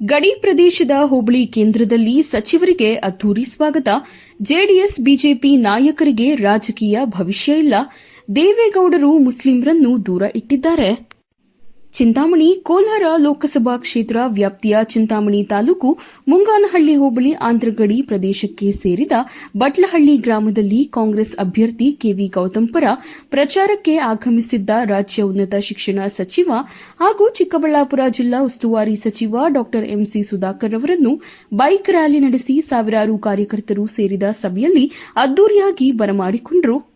ಗಡಿ ಪ್ರದೇಶದ ಹೋಬಳಿ ಕೇಂದ್ರದಲ್ಲಿ ಸಚಿವರಿಗೆ ಅದ್ದೂರಿ ಸ್ವಾಗತ. ಜೆಡಿಎಸ್, ಬಿಜೆಪಿ ನಾಯಕರಿಗೆ ರಾಜಕೀಯ ಭವಿಷ್ಯ ಇಲ್ಲ. ದೇವೇಗೌಡರು ಮುಸ್ಲಿಂರನ್ನು ದೂರ ಇಟ್ಟಿದ್ದಾರೆ. ಚಿಂತಾಮಣಿ ಕೋಲಾರ ಲೋಕಸಭಾ ಕ್ಷೇತ್ರ ವ್ಯಾಪ್ತಿಯ ಚಿಂತಾಮಣಿ ತಾಲೂಕು ಮುಂಗಾನಹಳ್ಳಿ ಹೋಬಳಿ ಆಂಧ್ರಗಡಿ ಪ್ರದೇಶಕ್ಕೆ ಸೇರಿದ ಬಟ್ಲಹಳ್ಳಿ ಗ್ರಾಮದಲ್ಲಿ ಕಾಂಗ್ರೆಸ್ ಅಭ್ಯರ್ಥಿ ಕೆವಿ ಗೌತಮ್ ಪರ ಪ್ರಚಾರಕ್ಕೆ ಆಗಮಿಸಿದ್ದ ರಾಜ್ಯ ಉನ್ನತ ಶಿಕ್ಷಣ ಸಚಿವ ಹಾಗೂ ಚಿಕ್ಕಬಳ್ಳಾಪುರ ಜಿಲ್ಲಾ ಉಸ್ತುವಾರಿ ಸಚಿವ ಡಾ ಎಂಸಿ ಸುಧಾಕರ್ ಅವರನ್ನು ಬೈಕ್ ರ್ಯಾಲಿ ನಡೆಸಿ ಸಾವಿರಾರು ಕಾರ್ಯಕರ್ತರು ಸೇರಿದ ಸಭೆಯಲ್ಲಿ ಅದ್ದೂರಿಯಾಗಿ ಬರಮಾಡಿಕೊಂಡರು.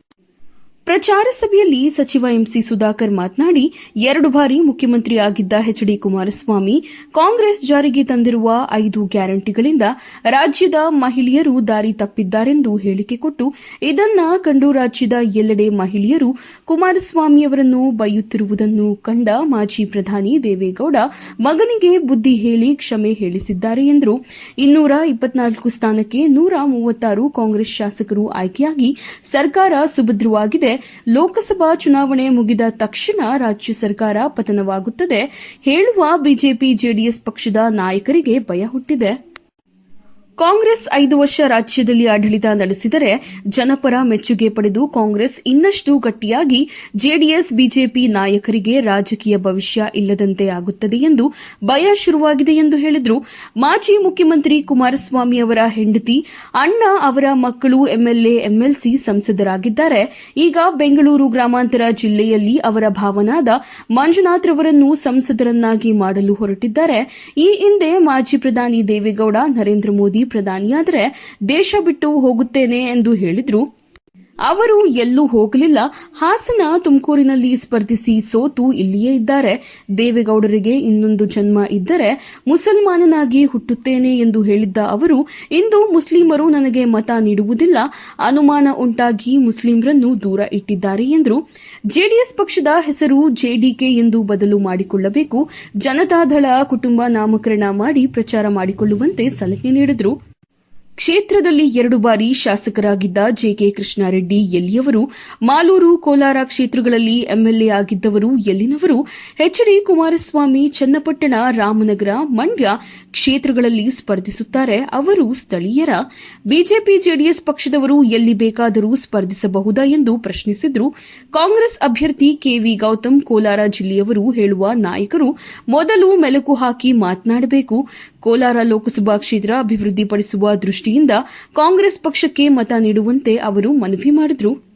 ಪ್ರಚಾರ ಸಭೆಯಲ್ಲಿ ಸಚಿವ ಎಂಸಿ ಸುಧಾಕರ್ ಮಾತನಾಡಿ, ಎರಡು ಬಾರಿ ಮುಖ್ಯಮಂತ್ರಿಯಾಗಿದ್ದ ಎಚ್ ಡಿ ಕುಮಾರಸ್ವಾಮಿ ಕಾಂಗ್ರೆಸ್ ಜಾರಿಗೆ ತಂದಿರುವ ಐದು ಗ್ಯಾರಂಟಿಗಳಿಂದ ರಾಜ್ಯದ ಮಹಿಳೆಯರು ದಾರಿ ತಪ್ಪಿದ್ದಾರೆಂದು ಹೇಳಿಕೆ ಕೊಟ್ಟು, ಇದನ್ನ ಕಂಡು ರಾಜ್ಯದ ಎಲ್ಲೆಡೆ ಮಹಿಳೆಯರು ಕುಮಾರಸ್ವಾಮಿಯವರನ್ನು ಬೈಯುತ್ತಿರುವುದನ್ನು ಕಂಡ ಮಾಜಿ ಪ್ರಧಾನಿ ದೇವೇಗೌಡ ಮಗನಿಗೆ ಬುದ್ಧಿ ಹೇಳಿ ಕ್ಷಮೆ ಹೇಳಿಸಿದ್ದಾರೆ ಎಂದರು. ಇನ್ನೂರ ಇಪ್ಪತ್ನಾಲ್ಕು ಸ್ಥಾನಕ್ಕೆ ನೂರ ಮೂವತ್ತಾರು ಕಾಂಗ್ರೆಸ್ ಶಾಸಕರು ಆಯ್ಕೆಯಾಗಿ ಸರ್ಕಾರ ಸುಭದ್ರವಾಗಿದೆ. ಲೋಕಸಭಾ ಚುನಾವಣೆ ಮುಗಿದ ತಕ್ಷಣ ರಾಜ್ಯ ಸರ್ಕಾರ ಪತನವಾಗುತ್ತದೆ. ಹೇಳುವ ಬಿಜೆಪಿ ಜೆಡಿಎಸ್ ಪಕ್ಷದ ನಾಯಕರಿಗೆ ಭಯ ಹುಟ್ಟಿದೆ. ಕಾಂಗ್ರೆಸ್ ಐದು ವರ್ಷ ರಾಜ್ಯದಲ್ಲಿ ಆಡಳಿತ ನಡೆಸಿದರೆ ಜನಪರ ಮೆಚ್ಚುಗೆ ಪಡೆದು ಕಾಂಗ್ರೆಸ್ ಇನ್ನಷ್ಟು ಗಟ್ಟಿಯಾಗಿ ಜೆಡಿಎಸ್, ಬಿಜೆಪಿ ನಾಯಕರಿಗೆ ರಾಜಕೀಯ ಭವಿಷ್ಯ ಇಲ್ಲದಂತೆ ಆಗುತ್ತದೆ ಎಂದು ಭಯ ಶುರುವಾಗಿದೆ ಎಂದು ಹೇಳಿದರು. ಮಾಜಿ ಮುಖ್ಯಮಂತ್ರಿ ಕುಮಾರಸ್ವಾಮಿ ಅವರ ಹೆಂಡತಿ ಅಣ್ಣ ಅವರ ಮಕ್ಕಳು ಎಂಎಲ್ಎ, ಎಂಎಲ್ಸಿ ಸಂಸದರಾಗಿದ್ದಾರೆ. ಈಗ ಬೆಂಗಳೂರು ಗ್ರಾಮಾಂತರ ಜಿಲ್ಲೆಯಲ್ಲಿ ಅವರ ಭಾವನಾದ ಮಂಜುನಾಥ್ ರವರನ್ನು ಸಂಸದರನ್ನಾಗಿ ಮಾಡಲು ಹೊರಟಿದ್ದಾರೆ. ಈ ಹಿಂದೆ ಮಾಜಿ ಪ್ರಧಾನಿ ದೇವೇಗೌಡ, ನರೇಂದ್ರ ಮೋದಿ ಪ್ರಧಾನಿಯಾದರೆ ದೇಶ ಬಿಟ್ಟು ಹೋಗುತ್ತೇನೆ ಎಂದು ಹೇಳಿದ್ರು. ಅವರು ಎಲ್ಲೂ ಹೋಗಲಿಲ್ಲ. ಹಾಸನ ತುಮಕೂರಿನಲ್ಲಿ ಸ್ಪರ್ಧಿಸಿ ಸೋತು ಇಲ್ಲಿಯೇ ಇದ್ದಾರೆ. ದೇವೇಗೌಡರಿಗೆ ಇನ್ನೊಂದು ಜನ್ಮ ಇದ್ದರೆ ಮುಸಲ್ಮಾನನಾಗಿ ಹುಟ್ಟುತ್ತೇನೆ ಎಂದು ಹೇಳಿದ್ದ ಅವರು, ಇಂದು ಮುಸ್ಲಿಮರು ನನಗೆ ಮತ ನೀಡುವುದಿಲ್ಲ. ಅನುಮಾನ ಉಂಟಾಗಿ ಮುಸ್ಲಿಮರನ್ನು ದೂರ ಇಟ್ಟಿದ್ದಾರೆ ಎಂದರು. ಜೆಡಿಎಸ್ ಪಕ್ಷದ ಹೆಸರು ಜೆಡಿಕೆ ಎಂದು ಬದಲು ಮಾಡಿಕೊಳ್ಳಬೇಕು. ಜನತಾದಳ ಕುಟುಂಬ ನಾಮಕರಣ ಮಾಡಿ ಪ್ರಚಾರ ಮಾಡಿಕೊಳ್ಳುವಂತೆ ಸಲಹೆ ನೀಡಿದರು. ಕ್ಷೇತ್ರದಲ್ಲಿ ಎರಡು ಬಾರಿ ಶಾಸಕರಾಗಿದ್ದ ಜೆಕೆ ಕೃಷ್ಣಾರೆಡ್ಡಿ ಎಲ್ಲಿಯವರು, ಮಾಲೂರು ಕೋಲಾರ ಕ್ಷೇತ್ರಗಳಲ್ಲಿ ಎಂಎಲ್ಎ ಆಗಿದ್ದವರು ಎಲ್ಲಿನವರು, ಎಚ್ಡಿ ಕುಮಾರಸ್ವಾಮಿ, ಚನ್ನಪಟ್ಟಣ, ರಾಮನಗರ, ಮಂಡ್ಯ ಕ್ಷೇತ್ರಗಳಲ್ಲಿ ಸ್ಪರ್ಧಿಸುತ್ತಾರೆ ಅವರು ಸ್ಥಳೀಯರ. ಬಿಜೆಪಿ, ಜೆಡಿಎಸ್ ಪಕ್ಷದವರು ಎಲ್ಲಿ ಬೇಕಾದರೂ ಸ್ಪರ್ಧಿಸಬಹುದಾ ಎಂದು ಪ್ರಶ್ನಿಸಿದ್ರು. ಕಾಂಗ್ರೆಸ್ ಅಭ್ಯರ್ಥಿ ಕೆವಿ ಗೌತಮ್, ಕೋಲಾರ ಜಿಲ್ಲೆಯವರು ಹೇಳುವ ನಾಯಕರು ಮೊದಲು ಮೆಲುಕು ಹಾಕಿ ಮಾತನಾಡಬೇಕು. ಕೋಲಾರ ಲೋಕಸಭಾ ಕ್ಷೇತ್ರ ಅಭಿವೃದ್ಧಿಪಡಿಸುವ ದೃಷ್ಟಿಯಿಂದ ಕಾಂಗ್ರೆಸ್ ಪಕ್ಷಕ್ಕೆ ಮತ ನೀಡುವಂತೆ ಅವರು ಮನವಿ ಮಾಡಿದರು.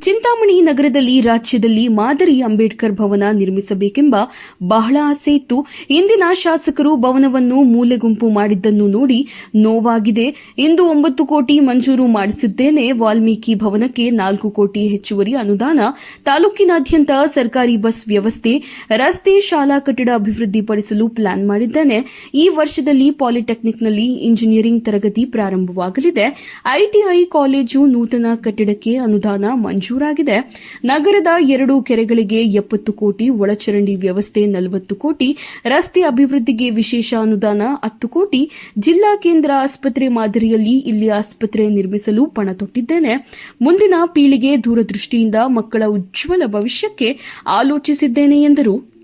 ಚಿಂತಾಮಣಿ ನಗರದಲ್ಲಿ ರಾಜ್ಯದಲ್ಲಿ ಮಾದರಿ ಅಂಬೇಡ್ಕರ್ ಭವನ ನಿರ್ಮಿಸಬೇಕೆಂಬ ಬಹಳ ಆಸೆ ಇತ್ತು. ಇಂದಿನ ಶಾಸಕರು ಭವನವನ್ನು ಮೂಲೆಗುಂಪು ಮಾಡಿದ್ದನ್ನು ನೋಡಿ ನೋವಾಗಿದೆ. ಇಂದು ಒಂಬತ್ತು ಕೋಟಿ ಮಂಜೂರು ಮಾಡಿಸಿದ್ದೇನೆ. ವಾಲ್ಮೀಕಿ ಭವನಕ್ಕೆ ನಾಲ್ಕು ಕೋಟಿ ಹೆಚ್ಚುವರಿ ಅನುದಾನ. ತಾಲೂಕಿನಾದ್ಯಂತ ಸರ್ಕಾರಿ ಬಸ್ ವ್ಯವಸ್ಥೆ. ರಸ್ತೆ, ಶಾಲಾ ಕಟ್ಟಡ ಅಭಿವೃದ್ಧಿಪಡಿಸಲು ಪ್ಲಾನ್ ಮಾಡಿದ್ದೇನೆ. ಈ ವರ್ಷದಲ್ಲಿ ಪಾಲಿಟೆಕ್ನಿಕ್ನಲ್ಲಿ ಇಂಜಿನಿಯರಿಂಗ್ ತರಗತಿ ಪ್ರಾರಂಭವಾಗಲಿದೆ. ಐಟಿಐ ಕಾಲೇಜು ನೂತನ ಕಟ್ಟಡಕ್ಕೆ ಅನುದಾನ ಮಂಜೂರಾಗಿದೆ. ನಗರದ ಎರಡು ಕೆರೆಗಳಿಗೆ ಎಪ್ಪತ್ತು ಕೋಟಿ, ಒಳಚರಂಡಿ ವ್ಯವಸ್ಥೆ ನಲವತ್ತು ಕೋಟಿ, ರಸ್ತೆ ಅಭಿವೃದ್ಧಿಗೆ ವಿಶೇಷ ಅನುದಾನ ಹತ್ತು ಕೋಟಿ. ಜಿಲ್ಲಾ ಕೇಂದ್ರ ಆಸ್ಪತ್ರೆ ಮಾದರಿಯಲ್ಲಿ ಇಲ್ಲಿ ಆಸ್ಪತ್ರೆ ನಿರ್ಮಿಸಲು ಪಣ ತೊಟ್ಟಿದ್ದೇನೆ. ಮುಂದಿನ ಪೀಳಿಗೆ ದೂರದೃಷ್ಟಿಯಿಂದ ಮಕ್ಕಳ ಉಜ್ವಲ ಭವಿಷ್ಯಕ್ಕೆ ಆಲೋಚಿಸಿದ್ದೇನೆ ಎಂದರು.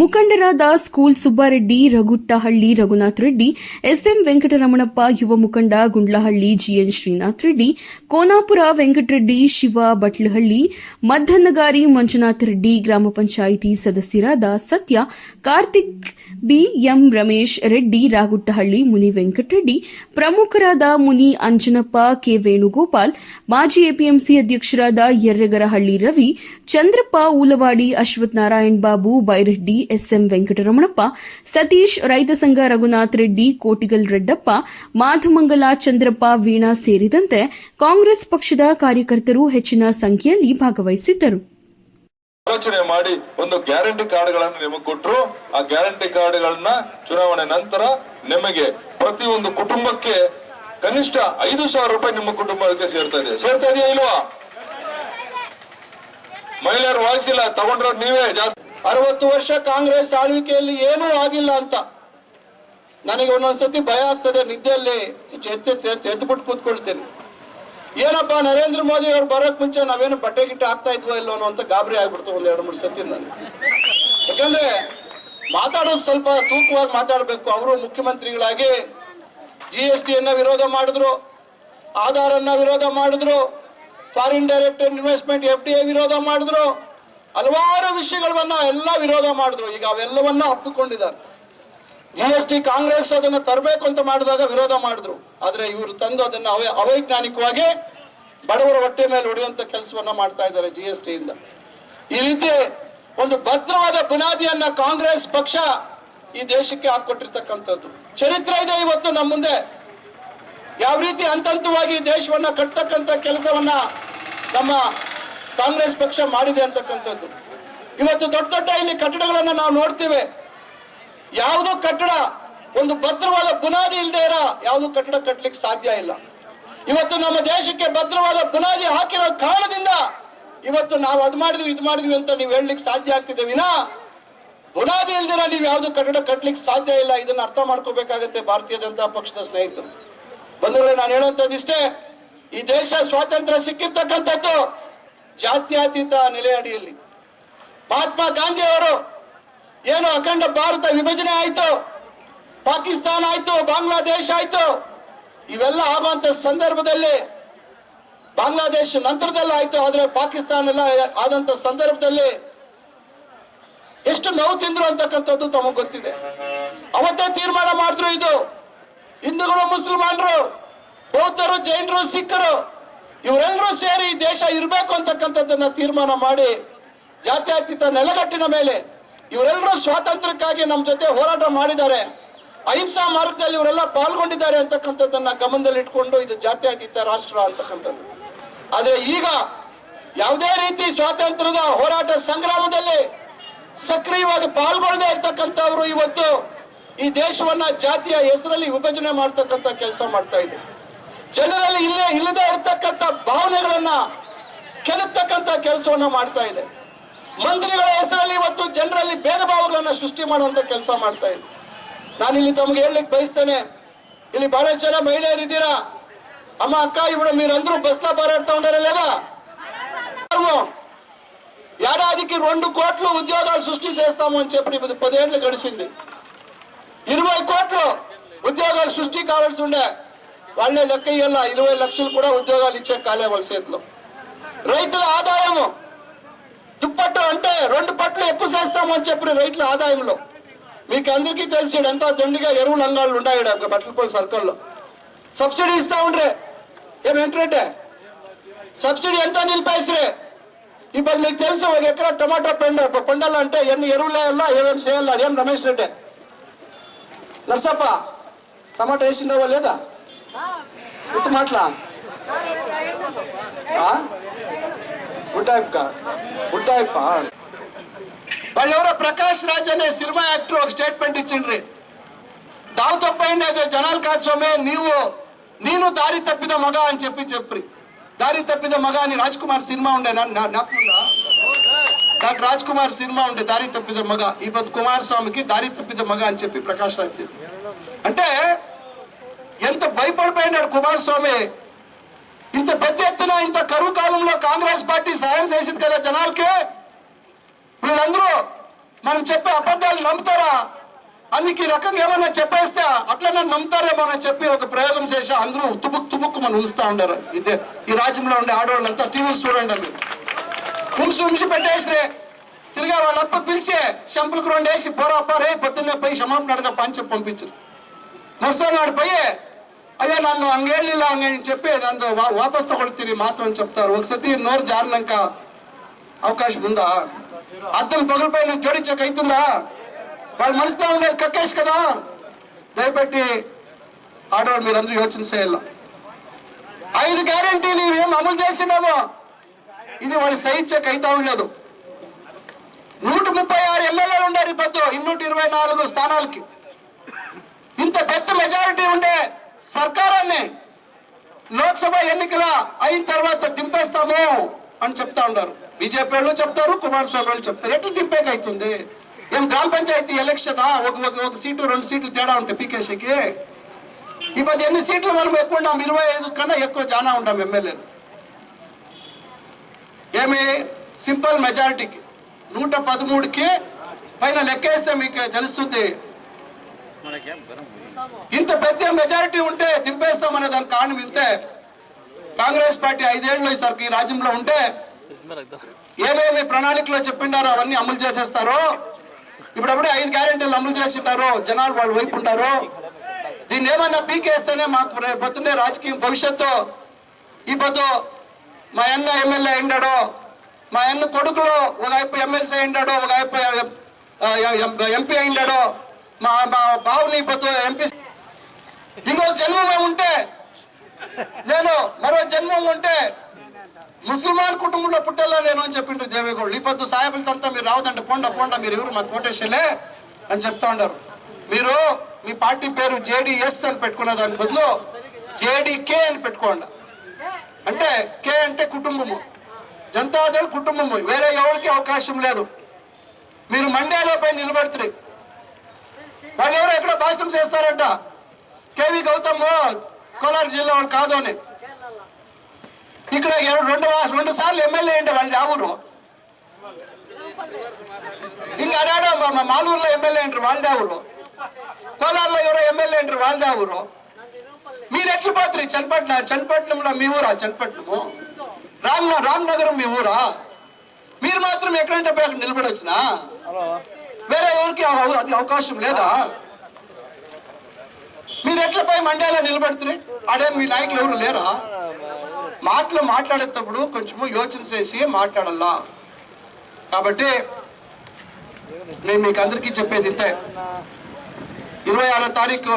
ಮುಖಂಡರಾದ ಸ್ಕೂಲ್ ಸುಬ್ಬಾರೆಡ್ಡಿ, ರಘುಟ್ಟಹಳ್ಳಿ, ರಘುನಾಥ್ ರೆಡ್ಡಿ, ಎಸ್ಎಂ ವೆಂಕಟರಮಣಪ್ಪ, ಯುವ ಮುಖಂಡ ಗುಂಡ್ಲಹಳ್ಳಿ ಜಿಎನ್ ಶ್ರೀನಾಥ್ ರೆಡ್ಡಿ, ಕೋನಾಪುರ ವೆಂಕಟರೆಡ್ಡಿ, ಶಿವ ಬಟ್ಲಹಳ್ಳಿ ಮದ್ದನ್ನಗಾರಿ ಮಂಜುನಾಥ್ ರೆಡ್ಡಿ, ಗ್ರಾಮ ಪಂಚಾಯಿತಿ ಸದಸ್ಯರಾದ ಸತ್ಯ, ಕಾರ್ತಿಕ್ ಬಿ ಎಂ ರಮೇಶ್ ರೆಡ್ಡಿ, ರಾಗುಟ್ಟಹಳ್ಳಿ ಮುನಿ ವೆಂಕಟರೆಡ್ಡಿ, ಪ್ರಮುಖರಾದ ಮುನಿ ಅಂಜನಪ್ಪ, ಕೆ ವೇಣುಗೋಪಾಲ್, ಮಾಜಿ ಎಪಿಎಂಸಿ ಅಧ್ಯಕ್ಷರಾದ ಯರ್ರಗರಹಳ್ಳಿ ರವಿ, ಚಂದ್ರಪ್ಪ, ಊಲವಾಡಿ ಅಶ್ವಥ್ ನಾರಾಯಣ್ ಬಾಬು, ಬೈರೆಡ್ಡಿ ಎಸ್ಎಂ ವೆಂಕಟರಮಣಪ್ಪ, ಸತೀಶ್, ರೈತ ಸಂಘ ರಘುನಾಥ್ ರೆಡ್ಡಿ, ಕೋಟಿಗಲ್ ರೆಡ್ಡಪ್ಪ, ಮಾಧಮಂಗಲ ಚಂದ್ರಪ್ಪ, ವೀಣಾ ಸೇರಿದಂತೆ ಕಾಂಗ್ರೆಸ್ ಪಕ್ಷದ ಕಾರ್ಯಕರ್ತರು ಹೆಚ್ಚಿನ ಸಂಖ್ಯೆಯಲ್ಲಿ ಭಾಗವಹಿಸಿದ್ದರು. ಆಲೋಚನೆ ಮಾಡಿ ಒಂದು ಗ್ಯಾರಂಟಿ ಕಾರ್ಡ್ಗಳನ್ನು ನಿಮಗೆ ಕೊಟ್ಟರು ಆ ಗ್ಯಾರಂಟಿ ಕಾರ್ಡ್ಗಳನ್ನ ಚುನಾವಣೆ ನಂತರ ನಿಮಗೆ ಪ್ರತಿ ಒಂದು ಕುಟುಂಬಕ್ಕೆ ಕನಿಷ್ಠ ಐದು ಸಾವಿರ ರೂಪಾಯಿ ನಿಮ್ಮ ಕುಟುಂಬಕ್ಕೆ ಸೇರ್ತಾ ಇದೆ. ಸೇರ್ತಾ ಇದೆಯಾ ಇಲ್ವಾ? ಮಹಿಳೆಯರು ವಾಯಿಸಿಲ್ಲ ತಗೊಂಡ್ರ ನೀವೇ ಜಾಸ್ತಿ. ಅರವತ್ತು ವರ್ಷ ಕಾಂಗ್ರೆಸ್ ಆಳ್ವಿಕೆಯಲ್ಲಿ ಏನೂ ಆಗಿಲ್ಲ ಅಂತ. ನನಗೆ ಒಂದೊಂದ್ಸತಿ ಭಯ ಆಗ್ತದೆ ನಿದ್ದೆಯಲ್ಲಿ ಎದ್ದುಬಿಟ್ಟು ಕೂತ್ಕೊಳ್ತೇನೆ. ಏನಪ್ಪ, ನರೇಂದ್ರ ಮೋದಿ ಅವ್ರು ಬರೋಕ್ ಮುಂಚೆ ನಾವೇನು ಬಟ್ಟೆ ಗಿಟ್ಟೆ ಆಗ್ತಾ ಇದ್ವೋ ಇಲ್ಲೋ ಅಂತ ಗಾಬರಿ ಆಗ್ಬಿಡ್ತು ಒಂದ್ ಎರಡು ಮೂರು ಸತಿ ನಾನು ಯಾಕಂದ್ರೆ ಮಾತಾಡೋದು ಸ್ವಲ್ಪ ತೂಕವಾಗಿ ಮಾತಾಡಬೇಕು. ಅವರು ಮುಖ್ಯಮಂತ್ರಿಗಳಾಗಿ ಜಿ ಎಸ್ ಟಿಯನ್ನ ವಿರೋಧ ಮಾಡಿದ್ರು, ಆಧಾರನ್ನ ವಿರೋಧ ಮಾಡಿದ್ರು foreign direct investment F D A ವಿರೋಧ ಮಾಡಿದ್ರು ಹಲವಾರು ವಿಷಯಗಳನ್ನ ಎಲ್ಲ ವಿರೋಧ ಮಾಡಿದ್ರು. ಈಗ ಅವೆಲ್ಲವನ್ನ ಅಪ್ಪಿಕೊಂಡಿದ್ದಾರೆ. ಜಿ ಎಸ್ ಟಿ ಕಾಂಗ್ರೆಸ್ ಅದನ್ನ ತರಬೇಕು ಅಂತ ಮಾಡಿದಾಗ ವಿರೋಧ ಮಾಡಿದ್ರು. ಆದ್ರೆ ಇವರು ತಂದು ಅದನ್ನ ಅವೈ, ಅವೈಜ್ಞಾನಿಕವಾಗಿ ಬಡವರ ಹೊಟ್ಟೆ ಮೇಲೆ ಹೊಡೆಯುವಂತ ಕೆಲಸವನ್ನ ಮಾಡ್ತಾ ಇದ್ದಾರೆ ಜಿ ಎಸ್ ಟಿಯಿಂದ ಈ ರೀತಿ ಒಂದು ಭದ್ರವಾದ ಬುನಾದಿಯನ್ನ ಕಾಂಗ್ರೆಸ್ ಪಕ್ಷ ಈ ದೇಶಕ್ಕೆ ಹಾಕೊಟ್ಟಿರ್ತಕ್ಕಂಥದ್ದು ಚರಿತ್ರೆ ಇದೆ ಇವತ್ತು ನಮ್ಮ ಮುಂದೆ. ಯಾವ ರೀತಿ ಹಂತ ಹಂತವಾಗಿ ದೇಶವನ್ನ ಕಟ್ತಕ್ಕಂಥ ಕೆಲಸವನ್ನ ನಮ್ಮ ಕಾಂಗ್ರೆಸ್ ಪಕ್ಷ ಮಾಡಿದೆ ಅಂತಕ್ಕಂಥದ್ದು. ಇವತ್ತು ದೊಡ್ಡ ದೊಡ್ಡ ಇಲ್ಲಿ ಕಟ್ಟಡಗಳನ್ನು ನಾವು ನೋಡ್ತೇವೆ. ಯಾವುದೋ ಕಟ್ಟಡ, ಒಂದು ಭದ್ರವಾದ ಬುನಾದಿ ಇಲ್ಲದೆ ಇರೋ ಯಾವುದು ಕಟ್ಟಡ ಕಟ್ಟಲಿಕ್ಕೆ ಸಾಧ್ಯ ಇಲ್ಲ. ಇವತ್ತು ನಮ್ಮ ದೇಶಕ್ಕೆ ಭದ್ರವಾದ ಬುನಾದಿ ಹಾಕಿರೋ ಕಾರಣದಿಂದ ಇವತ್ತು ನಾವು ಅದು ಮಾಡಿದ್ವಿ, ಇದು ಮಾಡಿದ್ವಿ ಅಂತ ನೀವು ಹೇಳಲಿಕ್ಕೆ ಸಾಧ್ಯ ಆಗ್ತಿದೆ ವಿನಾ. ಬುನಾದಿ ಇಲ್ದಿರ ನೀವು ಯಾವುದು ಕಟ್ಟಡ ಕಟ್ಟಲಿಕ್ಕೆ ಸಾಧ್ಯ ಇಲ್ಲ, ಇದನ್ನ ಅರ್ಥ ಮಾಡ್ಕೋಬೇಕಾಗತ್ತೆ ಭಾರತೀಯ ಜನತಾ ಪಕ್ಷದ ಸ್ನೇಹಿತರು. ಬಂಧುಗಳೇ, ನಾನು ಹೇಳುವಂಥದ್ದು ಇಷ್ಟೇ ಈ ದೇಶ ಸ್ವಾತಂತ್ರ್ಯ ಸಿಕ್ಕಿರ್ತಕ್ಕಂಥದ್ದು ಜಾತ್ಯತೀತ ನೆಲೆಯಡಿಯಲ್ಲಿ ಮಹಾತ್ಮ ಗಾಂಧಿ ಅವರು ಏನು ಅಖಂಡ ಭಾರತ ವಿಭಜನೆ ಆಯ್ತು, ಪಾಕಿಸ್ತಾನ ಆಯ್ತು, ಬಾಂಗ್ಲಾದೇಶ ಆಯ್ತು, ಇವೆಲ್ಲ ಆಗುವಂತ ಸಂದರ್ಭದಲ್ಲಿ ಬಾಂಗ್ಲಾದೇಶ ನಂತರದಲ್ಲಿ ಆಯ್ತು, ಆದ್ರೆ ಪಾಕಿಸ್ತಾನ ಎಲ್ಲ ಆದಂತ ಸಂದರ್ಭದಲ್ಲಿ ಎಷ್ಟು ನೋವು ತಿಂದ್ರು ಅಂತಕ್ಕಂಥದ್ದು ತಮಗೆ ಗೊತ್ತಿದೆ. ಅವತ್ತೇ ತೀರ್ಮಾನ ಮಾಡಿದ್ರು ಇದು. ಹಿಂದೂಗಳು, ಮುಸಲ್ಮಾನರು, ಬೌದ್ಧರು, ಜೈನರು, ಸಿಖ್ಖರು ಇವರೆಲ್ಲರೂ ಸೇರಿ ದೇಶ ಇರಬೇಕು ಅಂತಕ್ಕಂಥದ್ದನ್ನ ತೀರ್ಮಾನ ಮಾಡಿ ಜಾತ್ಯತೀತ ನೆಲಗಟ್ಟಿನ ಮೇಲೆ ಇವರೆಲ್ಲರೂ ಸ್ವಾತಂತ್ರ್ಯಕ್ಕಾಗಿ ನಮ್ಮ ಜೊತೆ ಹೋರಾಟ ಮಾಡಿದ್ದಾರೆ. ಅಹಿಂಸಾ ಮಾರ್ಗದಲ್ಲಿ ಇವರೆಲ್ಲ ಪಾಲ್ಗೊಂಡಿದ್ದಾರೆ ಅಂತಕ್ಕಂಥದ್ದನ್ನ ಗಮನದಲ್ಲಿ ಇಟ್ಕೊಂಡು ಇದು ಜಾತ್ಯತೀತ ರಾಷ್ಟ್ರ ಅಂತಕ್ಕಂಥದ್ದು. ಆದ್ರೆ ಈಗ ಯಾವುದೇ ರೀತಿ ಸ್ವಾತಂತ್ರ್ಯದ ಹೋರಾಟ ಸಂಗ್ರಾಮದಲ್ಲಿ ಸಕ್ರಿಯವಾಗಿ ಪಾಲ್ಗೊಳ್ಳದೆ ಇರ್ತಕ್ಕಂಥವ್ರು ಇವತ್ತು ಈ ದೇಶವನ್ನ ಜಾತಿಯ ಹೆಸರಲ್ಲಿ ವಿಭಜನೆ ಮಾಡ್ತಕ್ಕಂಥ ಕೆಲಸ ಮಾಡ್ತಾ ಇದೆ. ಜನರಲ್ಲಿ ಇಲ್ಲೇ ಇಲ್ಲದೆ ಇರ್ತಕ್ಕಂಥ ಭಾವನೆಗಳನ್ನ ಕೆದಕ್ತಕ್ಕಂಥ ಕೆಲಸವನ್ನ ಮಾಡ್ತಾ ಇದೆ ಮಂತ್ರಿಗಳ ಹೆಸರಲ್ಲಿ ಇವತ್ತು ಜನರಲ್ಲಿ ಭೇದ ಭಾವಗಳನ್ನ ಸೃಷ್ಟಿ ಮಾಡುವಂತ ಕೆಲಸ ಮಾಡ್ತಾ ಇದೆ ನಾನು ಇಲ್ಲಿ ತಮ್ಗೆ ಹೇಳಲಿಕ್ಕೆ ಬಯಸ್ತೇನೆ ಇಲ್ಲಿ ಬಹಳಷ್ಟು ಜನ ಮಹಿಳೆಯರು ಇದ್ದೀರಾ అమ్మ అక్క ఇప్పుడు మీరందరూ బస్సులో పోరాడుతూ ఉన్నారా లేదా ఏడాదికి రెండు కోట్లు ఉద్యోగాలు సృష్టి చేస్తాము అని చెప్పి ఇప్పుడు పదేళ్ళు గడిచింది ఇరవై కోట్లు ఉద్యోగాలు సృష్టి కావాల్సి ఉండే వాళ్ళే లెక్క ఇయ్యాల? ఇరవై లక్షలు కూడా ఉద్యోగాలు ఇచ్చే కాలే వాళ్ళ చేతిలో. రైతుల ఆదాయము. దుప్పట్లు అంటే రెండు పట్లు ఎక్కువ చేస్తాము అని చెప్పి రైతుల ఆదాయంలో. మీకు అందరికీ తెలిసి ఎంత దండిగా ఎరువులు అంగాళ్ళు ఉన్నాయి బట్టలు బట్టలపల్లి సర్కిల్లో. సబ్సిడీ ఇస్తా ఉండ్రే. ఏమేంటంటే సబ్సిడీ ఎంత నిలిపేసిరే? ఇప్పుడు మీకు తెలుసు ఒక ఎకరా టమాటా పండ. పండాలంటే ఎన్ని ఎరువులు వేయాలా ఏమేమి చేయాలా ఏం రమేష్ రెడ్డి. నర్సప్ప టమాటా వేసిండవా లేదా? ఇటు మాట్లా బుట్టాయిప్ప వాళ్ళు ఎవరో ప్రకాష్ రాజ్ అనే సినిమా యాక్టర్ ఒక స్టేట్మెంట్ ఇచ్చిండ్రి దావ తప్పైంది అదే జనాలు కాదు నీవు నేను దారి తప్పిద మగ అని చెప్పి చెప్పి దారి తప్పిద మగ అని రాజ్ కుమార్ సినిమా ఉండే జ్ఞాపకుందా రాజ్ కుమార్ సినిమా ఉండే దారి తప్పిద మగ ఈ కుమార్ స్వామికి దారి తప్పిద మగ అని చెప్పి ప్రకాష్ రాజ్ అంటే ఎంత భయపడిపోయినాడు కుమారస్వామి? ఇంత పెద్ద ఎత్తున ఇంత కరువు కాలంలో కాంగ్రెస్ పార్టీ సాయం చేసింది కదా జనాలకి? వీళ్ళందరూ మనం చెప్పే అబద్ధాలు నమ్ముతారా? అందుకే ఈ రకంగా ఏమైనా చెప్పేస్తే అట్లనే నమ్ముతారేమో అని చెప్పి ఒక ప్రయోగం చేసి అందరూ తుపుక్ తుపుక్ మనం ఉంచుతా ఉండరు ఇదే ఈ రాజ్యంలో ఉండే ఆడవాళ్ళంతా టీవీలు చూడండి అవి ఉంసి ఉంసి పెట్టేసిరే. తిరిగా వాళ్ళప్ప పిలిచి శంపులకు రెండు వేసి పోరా పోరే పొద్దున్నే పోయి క్షమాపణ అడగ పంచి పంపించరు మరుసటి పోయి అయ్యా నన్ను ಹಂಗೇಳಿಲ್ಲ ಹಂಗೆ చెప్పి ನಂದು ವಾ- ವಾಪಸ್ ತಗೊಳ್ತೀರಿ ಮಾತು ಅಂತ చెప్తారు ఒకసారి నోరు జారినాక అవకాశం ఉందా అద్దం పగలపై నాకు జోడించక అవుతుందా వాళ్ళ మనసులో ఉండేది కక్కేసి కదా దయపెట్టి ఆడవాళ్ళు మీరందరూ యోచన చేయాల ఐదు గ్యారంటీలు ఏం అమలు చేసినామో ఇది వాళ్ళు సహించక అయితా ఉండలేదు నూట ముప్పై ఆరు ఎమ్మెల్యేలు ఉన్నారు ఈ పొద్దు ఇన్నూట ఇరవై నాలుగు స్థానాలకి ఇంత పెద్ద మెజారిటీ ఉండే సర్కారాన్ని లోక్సభ ఎన్నికల అయిన తర్వాత దింపేస్తాము అని చెప్తా ఉన్నారు. బీజేపీ వాళ్ళు చెప్తారు కుమారస్వామి వాళ్ళు చెప్తారు. ఎట్లా దింపేక అవుతుంది ఏం గ్రామ పంచాయతీ ఎలక్షనా? ఒక ఒక- సీటు రెండు సీట్లు తేడా ఉంటాయి పీకేసీకి? ఈ పది ఎన్ని సీట్లు మనం ఎక్కువ ఉన్నాం? ఇరవై ఐదు కన్నా ఎక్కువ జానా ఉంటాం ఎమ్మెల్యేలు. ఏమి? సింపుల్ మెజారిటీకి. నూట పదమూడుకి పైన లెక్కేస్తే మీకు తెలుస్తుంది ఇంత పెద్ద మెజారిటీ ఉంటే దింపేస్తామనే దానికి కారణం ఇంతే. కాంగ్రెస్ పార్టీ ఐదేళ్ళు ఈసారి ఈ రాజ్యంలో ఉంటే ఏమేమి ప్రణాళికలో చెప్పిండారో అవన్నీ అమలు చేసేస్తారో ఇప్పుడప్పుడే ఐదు గ్యారెంటీలు అమలు చేసింటారు జనాలు వాళ్ళు వైపు ఉంటారు దీన్ని ఏమన్నా పీకేస్తేనే మాకు రేపు పొద్దున్నే రాజకీయ భవిష్యత్తు. ఈ పొద్దు మా అన్న ఎమ్మెల్యే అయిండాడో మా అన్న కొడుకులో ఒక వైపు ఎమ్మెల్సీ అయిండాడో ఒక వైపు ఎంపీ అయిండాడో మా మా బావుని పొద్దు ఎంపీ ఇంకో జన్మలో ఉంటే నేను మరో జన్మలో ఉంటే ముస్లిమాన్ కుటుంబంలో పుట్టేలా నేను అని చెప్పిండ్రు దేవేగౌడ్. ఈ పొద్దు సాయబులతో మీరు రావద్దంటే పోండ పోండ మీరు ఎవరు మా కోటేశ్వలే అని చెప్తా ఉన్నారు మీరు మీ పార్టీ పేరు జేడిఎస్ అని పెట్టుకున్న దాని బదులు జేడీకే అని పెట్టుకోండి. అంటే కే అంటే కుటుంబము. జనతాదళ కుటుంబము. వేరే ఎవరికి అవకాశం లేదు. మీరు మండేలో పై నిలబడుతున్నారు వాళ్ళు ఎవరో ఎక్కడ భాషణం చేస్తారంట. కేవీ గౌతమ్ కోలార్ జిల్లా వాళ్ళు కాదు అని. ఇక్కడ రెండు రెండు సార్లు ఎమ్మెల్యే అంటే వాళ్ళు ఎవరు? ఇంకా అడాడు మా- మాలూరులో ఎమ్మెల్యే అంటారు వాళ్ళు ఎవరు? కోలార్లో ఎవరో ఎమ్మెల్యే అంటారు వాళ్ళు ఎవరు? మీరు ఎట్లా పోతుంది ఈ చన్పట్నంలో మీ ఊరా? చన్పట్నము? రామ్ రామ్నగరం మీ ఊరా? మీరు మాత్రం ఎక్కడంటే పోయి అక్కడ నిలబడొచ్చునా? వేరే ఎవరికి అది అవకాశం లేదా? మీరు ఎట్లా పోయి మండేలా నిలబడుతుంది అడే మీ నాయకులు ఎవరు లేరా? మాటలు మాట్లాడేటప్పుడు కొంచెము యోచన చేసి మాట్లాడాలా కాబట్టి నేను మీకు అందరికీ చెప్పేది ఇంతే. ఇరవై ఆరో తారీఖు